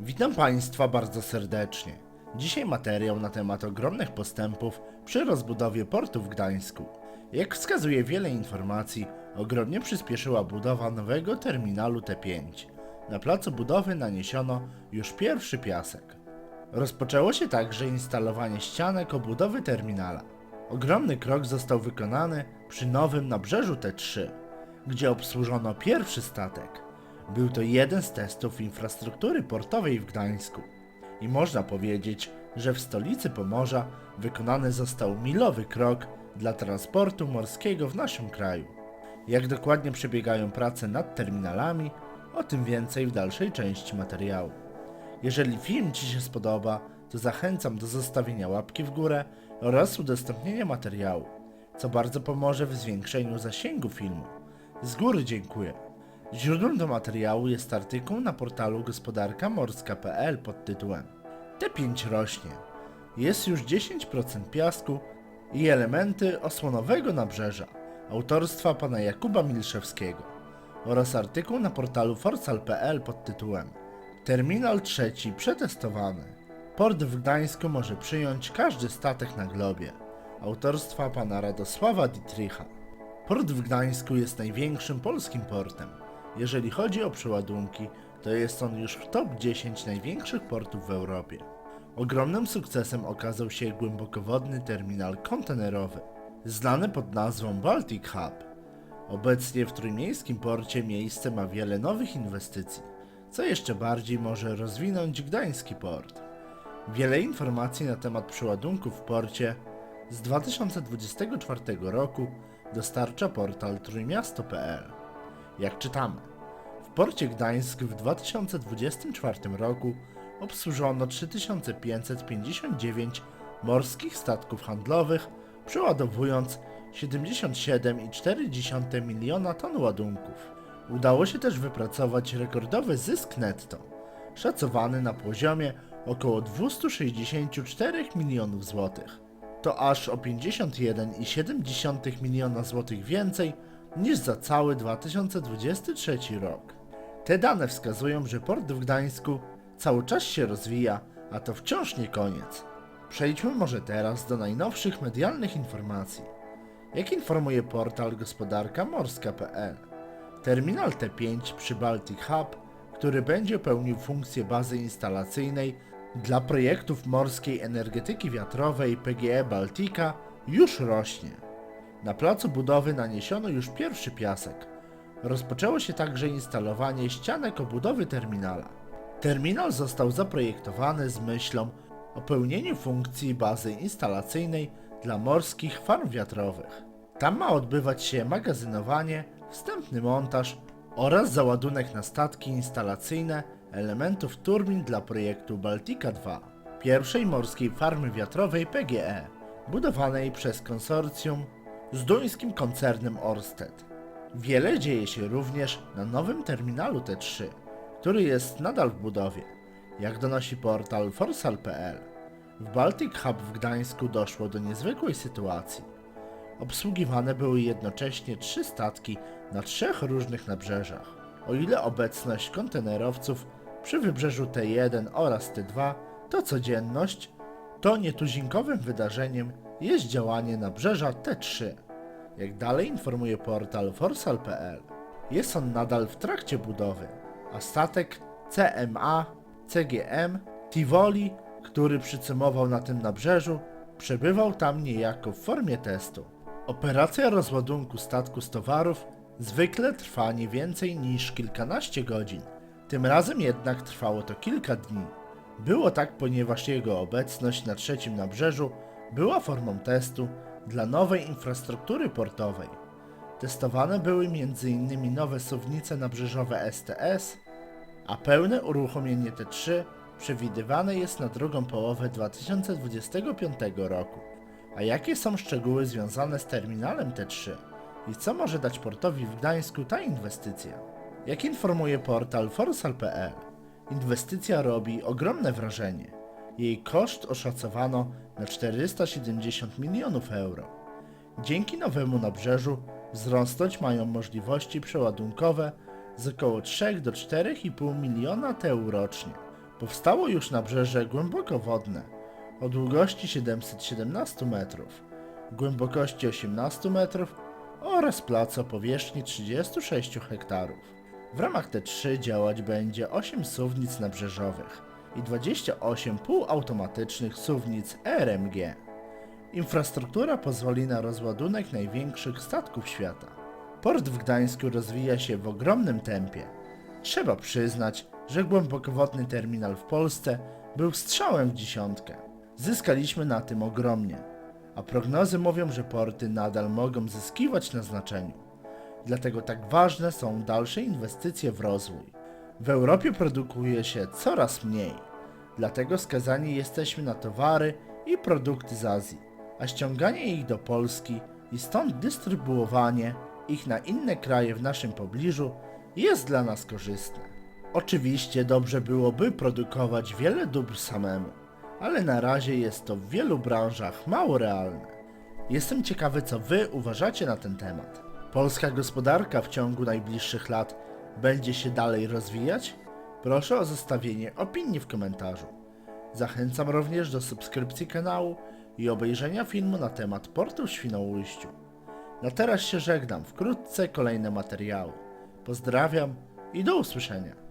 Witam Państwa bardzo serdecznie. Dzisiaj materiał na temat ogromnych postępów przy rozbudowie portu w Gdańsku. Jak wskazuje wiele informacji, ogromnie przyspieszyła budowa nowego terminalu T5. Na placu budowy naniesiono już pierwszy piasek. Rozpoczęło się także instalowanie ścianek obudowy terminala. Ogromny krok został wykonany przy nowym nabrzeżu T3, gdzie obsłużono pierwszy statek. Był to jeden z testów infrastruktury portowej w Gdańsku. I można powiedzieć, że w stolicy Pomorza wykonany został milowy krok dla transportu morskiego w naszym kraju. Jak dokładnie przebiegają prace nad terminalami, o tym więcej w dalszej części materiału. Jeżeli film Ci się spodoba, to zachęcam do zostawienia łapki w górę oraz udostępnienia materiału, co bardzo pomoże w zwiększeniu zasięgu filmu. Z góry dziękuję. Źródłem do materiału jest artykuł na portalu gospodarkamorska.pl pod tytułem T5 rośnie. Jest już 10% piasku i elementy osłonowego nabrzeża autorstwa pana Jakuba Milszewskiego oraz artykuł na portalu forsal.pl pod tytułem Terminal trzeci przetestowany. Port w Gdańsku może przyjąć każdy statek na globie. Autorstwa pana Radosława Dietricha. Port w Gdańsku jest największym polskim portem. Jeżeli chodzi o przeładunki, to jest on już w top 10 największych portów w Europie. Ogromnym sukcesem okazał się głębokowodny terminal kontenerowy, znany pod nazwą Baltic Hub. Obecnie w trójmiejskim porcie miejsce ma wiele nowych inwestycji, co jeszcze bardziej może rozwinąć gdański port. Wiele informacji na temat przeładunków w porcie z 2024 roku dostarcza portal trójmiasto.pl. Jak czytamy, w porcie Gdańsk w 2024 roku obsłużono 3559 morskich statków handlowych, przeładowując 77,4 miliona ton ładunków. Udało się też wypracować rekordowy zysk netto, szacowany na poziomie około 264 milionów złotych. To aż o 51,7 miliona złotych więcej niż za cały 2023 rok. Te dane wskazują, że port w Gdańsku cały czas się rozwija, a to wciąż nie koniec. Przejdźmy może teraz do najnowszych medialnych informacji. Jak informuje portal gospodarkamorska.pl, terminal T5 przy Baltic Hub, który będzie pełnił funkcję bazy instalacyjnej dla projektów morskiej energetyki wiatrowej PGE Baltica, już rośnie. Na placu budowy naniesiono już pierwszy piasek. Rozpoczęło się także instalowanie ścianek obudowy terminala. Terminal został zaprojektowany z myślą o pełnieniu funkcji bazy instalacyjnej dla morskich farm wiatrowych. Tam ma odbywać się magazynowanie, wstępny montaż oraz załadunek na statki instalacyjne elementów turbin dla projektu Baltica 2, pierwszej morskiej farmy wiatrowej PGE, budowanej przez konsorcjum z duńskim koncernem Ørsted. Wiele dzieje się również na nowym terminalu T3, który jest nadal w budowie, jak donosi portal forsal.pl. W Baltic Hub w Gdańsku doszło do niezwykłej sytuacji. Obsługiwane były jednocześnie trzy statki na trzech różnych nabrzeżach. O ile obecność kontenerowców przy wybrzeżu T1 oraz T2 to codzienność, to nietuzinkowym wydarzeniem jest działanie nabrzeża T3. Jak dalej informuje portal forsal.pl, jest on nadal w trakcie budowy, a statek CMA CGM Tivoli, który przycymował na tym nabrzeżu, przebywał tam niejako w formie testu. Operacja rozładunku statku z towarów zwykle trwa nie więcej niż kilkanaście godzin. Tym razem jednak trwało to kilka dni. Było tak, ponieważ jego obecność na trzecim nabrzeżu była formą testu dla nowej infrastruktury portowej. Testowane były m.in. nowe suwnice nabrzeżowe STS, a pełne uruchomienie T3 przewidywane jest na drugą połowę 2025 roku. A jakie są szczegóły związane z terminalem T3 i co może dać portowi w Gdańsku ta inwestycja? Jak informuje portal forsal.pl, inwestycja robi ogromne wrażenie. Jej koszt oszacowano na 470 milionów euro. Dzięki nowemu nabrzeżu wzrosnąć mają możliwości przeładunkowe z około 3 do 4,5 miliona TEU rocznie. Powstało już nabrzeże głębokowodne o długości 717 metrów, głębokości 18 metrów oraz plac o powierzchni 36 hektarów. W ramach T3 działać będzie 8 suwnic nabrzeżowych i 28 półautomatycznych suwnic RMG. Infrastruktura pozwoli na rozładunek największych statków świata. Port w Gdańsku rozwija się w ogromnym tempie. Trzeba przyznać, że głębokowodny terminal w Polsce był strzałem w dziesiątkę. Zyskaliśmy na tym ogromnie, a prognozy mówią, że porty nadal mogą zyskiwać na znaczeniu. Dlatego tak ważne są dalsze inwestycje w rozwój. W Europie produkuje się coraz mniej, dlatego skazani jesteśmy na towary i produkty z Azji, a ściąganie ich do Polski i stąd dystrybuowanie ich na inne kraje w naszym pobliżu jest dla nas korzystne. Oczywiście dobrze byłoby produkować wiele dóbr samemu, ale na razie jest to w wielu branżach mało realne. Jestem ciekawy, co Wy uważacie na ten temat. Polska gospodarka w ciągu najbliższych lat będzie się dalej rozwijać? Proszę o zostawienie opinii w komentarzu. Zachęcam również do subskrypcji kanału i obejrzenia filmu na temat portu w Świnoujściu. Na teraz się żegnam, wkrótce kolejne materiały. Pozdrawiam i do usłyszenia.